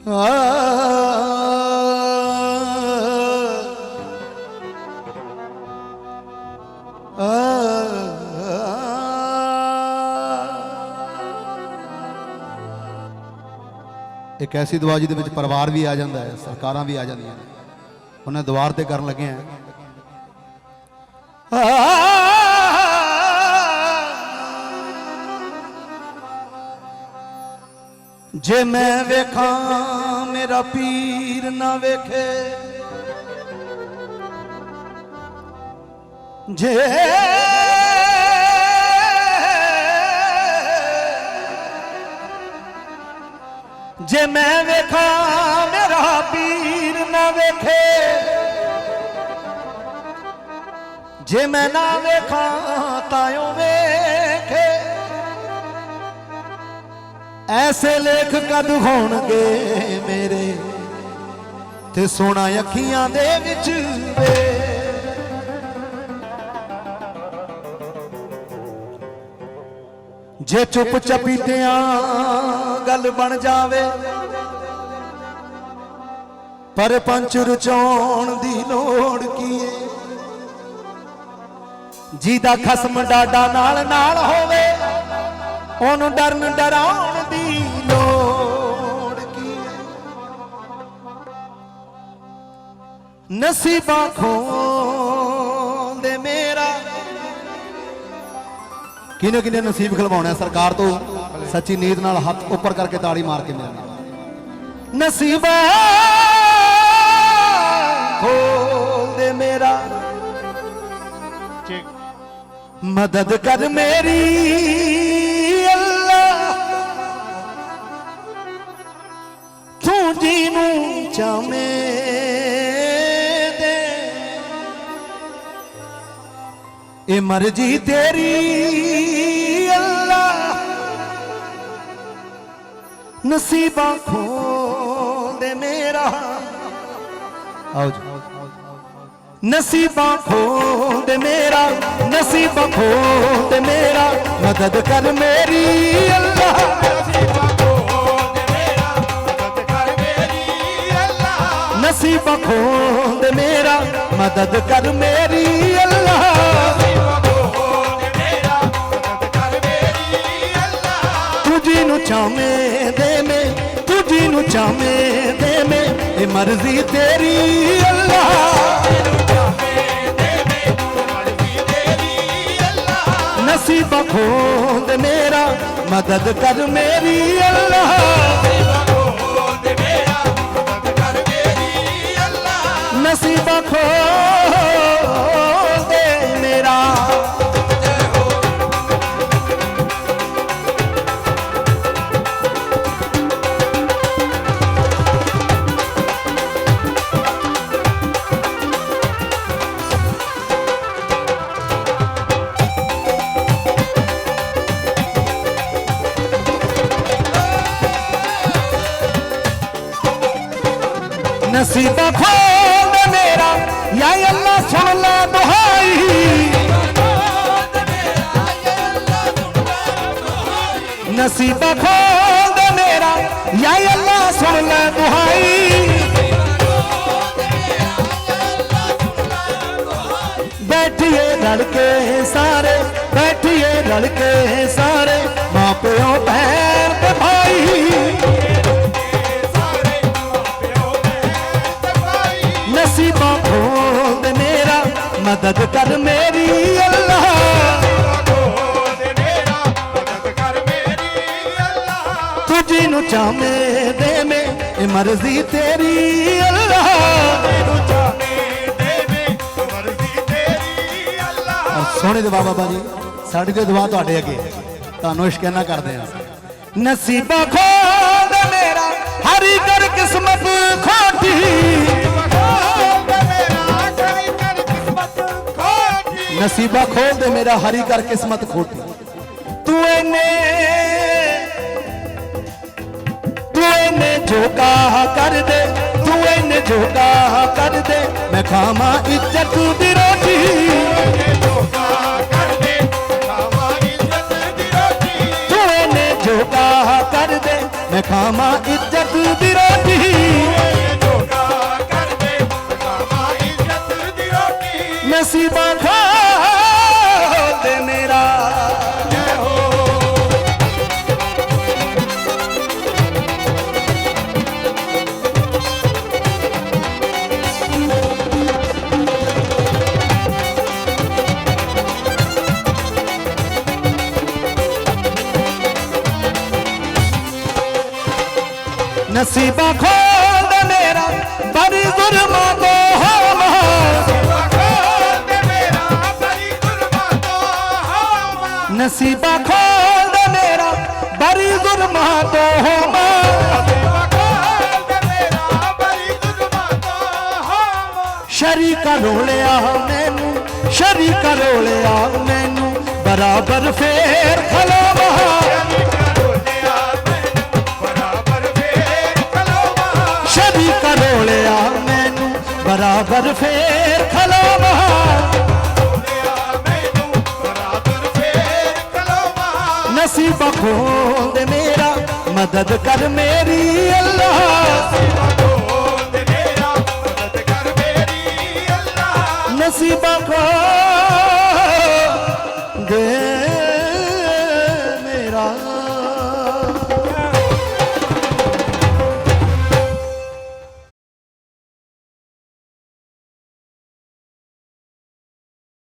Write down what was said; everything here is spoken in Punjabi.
ਇੱਕ ਐਸੀ ਦੁਆ ਜਿਹਦੇ ਵਿੱਚ ਪਰਿਵਾਰ ਵੀ ਆ ਜਾਂਦਾ ਹੈ ਸਰਕਾਰਾਂ ਵੀ ਆ ਜਾਂਦੀਆਂ ਨੇ ਉਹਨੇ ਦੁਆਰ ਤੇ ਕਰਨ ਲੱਗੇ ਆ ਜੇ ਮੈਂ ਵੇਖਾਂ, ਮੇਰਾ ਪੀਰ ਨਾ ਵੇਖੇ। ਜੇ ਜੇ ਮੈਂ ਵੇਖਾਂ, ਮੇਰਾ ਪੀਰ ਨਾ ਵੇਖੇ। ਜੇ ਮੈਂ ਨਾ ਵੇਖਾਂ ਤਾਇਓ ਵੇਖੇ। ਐਸੇ ਲੇਖ ਕਦ ਹੋਣਗੇ ਮੇਰੇ ਤੇ ਸੋਨਾ ਅੱਖੀਆਂ ਦੇ ਵਿੱਚ ਵੇ। ਜੇ ਚੁੱਪ ਚਪੀਤਿਆਂ ਗੱਲ ਬਣ ਜਾਵੇ, ਪਰ ਪੰਚ ਰਚਾਉਣ ਦੀ ਲੋੜ ਕੀ ਏ ਜਿਹਦਾ ਖਸਮ ਡਾਡਾ ਨਾਲ ਨਾਲ ਹੋਵੇ, ਉਹਨੂੰ ਡਰਨ ਡਰਾਉਣ ਨਸੀਬਾਂ ਖੋਂਦੇ ਮੇਰਾ। ਕਿਹਨੇ ਕਿਹਨੇ ਨਸੀਬ ਖਲਵਾਉਣਾ ਸਰਕਾਰ ਤੋਂ? ਸੱਚੀ ਨੀਤ ਨਾਲ ਹੱਥ ਉੱਪਰ ਕਰਕੇ ਤਾੜੀ ਮਾਰ ਕੇ ਮੇਰੇ ਨਾਲ। ਨਸੀਬਾਂ ਖੋਲਦੇ ਮੇਰਾ। ਮਦਦ ਕਰ ਮੇਰੀ ਅੱਲਾ। ਤੂੰ ਜੀ ਨੂੰ ਚਾਵੇਂ ਇਹ ਮਰਜ਼ੀ ਤੇਰੀ ਅੱਲਾ। ਨਸੀਬਾਂ ਖੋਲਦੇ ਮੇਰਾ। ਆਓ ਜੀ। ਨਸੀਬਾਂ ਖੋਲਦੇ ਮੇਰਾ। ਨਸੀਬਾਂ ਖੋਲਦੇ ਮੇਰਾ। ਮਦਦ ਕਰ ਮੇਰੀ ਅੱਲਾ। ਨਸੀਬਾਂ ਖੋਲਦੇ ਮੇਰਾ। ਮਦਦ ਕਰ ਮੇਰੀ ਅੱਲਾ। ਤੁਝੀ ਨੂੰ ਚਾਵੇਂ ਦੇ ਮੈਂ ਜੀ ਨੂੰ ਚਾਵੇਂ ਦੇ ਮੈਂ ਇਹ ਮਰਜ਼ੀ ਤੇਰੀ ਅੱਲਾ। ਨਸੀਬ ਖੋਦ ਮੇਰਾ, ਮਦਦ ਕਰ ਮੇਰੀ ਅੱਲਾ। ਨਸੀਬਾਂ ਖੋਲ ਦੇ ਮੇਰਾ ਯਾ ਅੱਲਾ ਸੁਣ ਲੈ ਦੁਹਾਈ ਨਸੀਬਾਂ ਖੋਲ ਦੇ ਮੇਰਾ ਯਾ ਅੱਲਾ ਸੁਣ ਲੈ ਦੁਹਾਈ ਬੈਠੀਏ ਰਲ ਕੇ ਸਾਰੇ ਬੈਠੀਏ ਰਲ ਕੇ ਸਾਰੇ ਮਾਂ ਪਿਓ ਭੈਣ ਤੇ ਮਦਦ ਕਰ ਮੇਰੀ ਅੱਲਾ ਤੁਝੀ ਨੂੰ ਚਾਵੇਂ ਦੇ ਮੈਂ ਇਹ ਮਰਜ਼ੀ ਤੇਰੀ ਅੱਲਾ ਔਰ ਸੋਹਣੇ ਦੁਆ ਬਾਬਾ ਜੀ ਸਾਡੀ ਤੇ ਦੁਆ ਤੁਹਾਡੇ ਅੱਗੇ। ਤੁਹਾਨੂੰ ਇਸ਼ਕਨਾ ਕਰਦੇ ਹਾਂ। ਨਸੀਬਾ ਖੋਦ ਮੇਰਾ, ਹਰੀ ਕਰ ਕਿਸਮਤ ਖੋਟੀ। ਨਸੀਬਾ ਖੋਲ ਦੇ, ਮੇਰਾ ਹਰੀ ਕਰ ਕਿਸਮਤ ਖੋਟੀ ਤੂੰ ਇਹਨੇ ਤੂੰ ਇਹਨੇ ਜੋ ਕਾਹ ਕਰ ਦੇ, ਤੂੰ ਇਹਨੇ ਜੋ ਕਾਹ ਕਰ ਦੇ। ਮੈਂ ਖਾਵਾਂ ਇੱਜ਼ਤ ਦੀ ਰੋਟੀ। ਤੂੰ ਇਹਨੇ ਜੋ ਕਾਹ ਕਰ ਦੇ, ਮੈਂ ਖਾਵਾਂ ਨਸੀਬਾ ਖੋਲ ਦੇ ਮੇਰਾ ਬੜੀ ਜ਼ੁਲਮਾਂ ਤੋਂ ਹਾਮਾ ਨਸੀਬਾ ਖੋਲ ਦੇ ਮੇਰਾ ਬੜੀ ਜ਼ੁਲਮਾਂ ਤੋਂ ਹਾਮਾ ਸ਼ਰੀਕਾ ਰੋਲਿਆ ਮੈਨੂੰ ਸ਼ਰੀਕਾ ਰੋਲਿਆ ਮੈਨੂੰ ਬਰਾਬਰ ਫੇਰ ਖਲੋਵਾ। ਬਰਾਬਰ ਫੇਰ ਖਲੋਵਾ ਨਸੀਬਾ ਖੋਲ ਮੇਰਾ ਮਦਦ ਕਰ ਮੇਰੀ ਅੱਲਾ ਨਸੀਬ ਖੋਲ